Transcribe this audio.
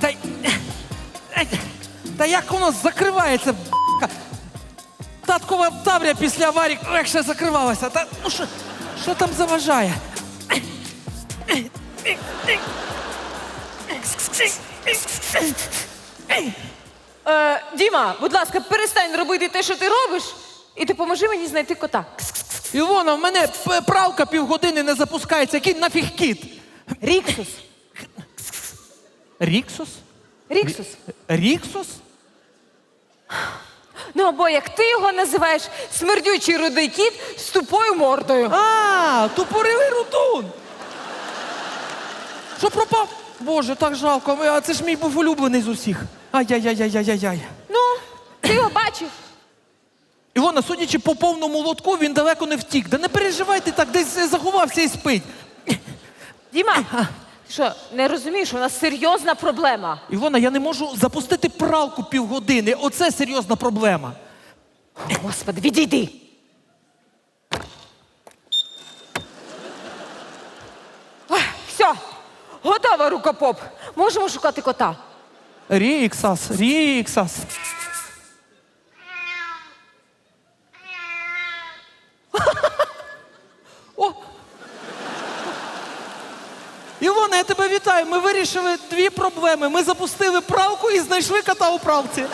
Та, й- Ей, та як воно закривається? б***ка? Таткова таврія після аварії легше закривалася. Та ну що, що там заважає? Е, Діма, будь ласка, перестань робити те, що ти робиш, і допоможи мені знайти кота. Івона, в мене п- правка півгодини не запускається. Який нафіг кіт? Ріксус. Ріксус? Ріксус. Ріксус? Ну або як ти його називаєш, смердючий рудий кіт з тупою мордою. А, тупорилий рутун. Що пропав? Боже, так жалко. А це ж мій був улюблений з усіх. Ай-яй-яй-яй-яй-яй. Ну, ти його бачив. Івона, судячи по повному лотку, він далеко не втік. Да не переживайте так, десь заховався і спить. Діма, що, не розумієш, у нас серйозна проблема. Івона, я не можу запустити пралку півгодини. Оце серйозна проблема. Господи, відійди. Ой, Все, готова рукопоп. Можемо шукати кота. Ріксас, Ріксас. Івона, я тебе вітаю. Ми вирішили дві проблеми. Ми запустили правку і знайшли кота у правці.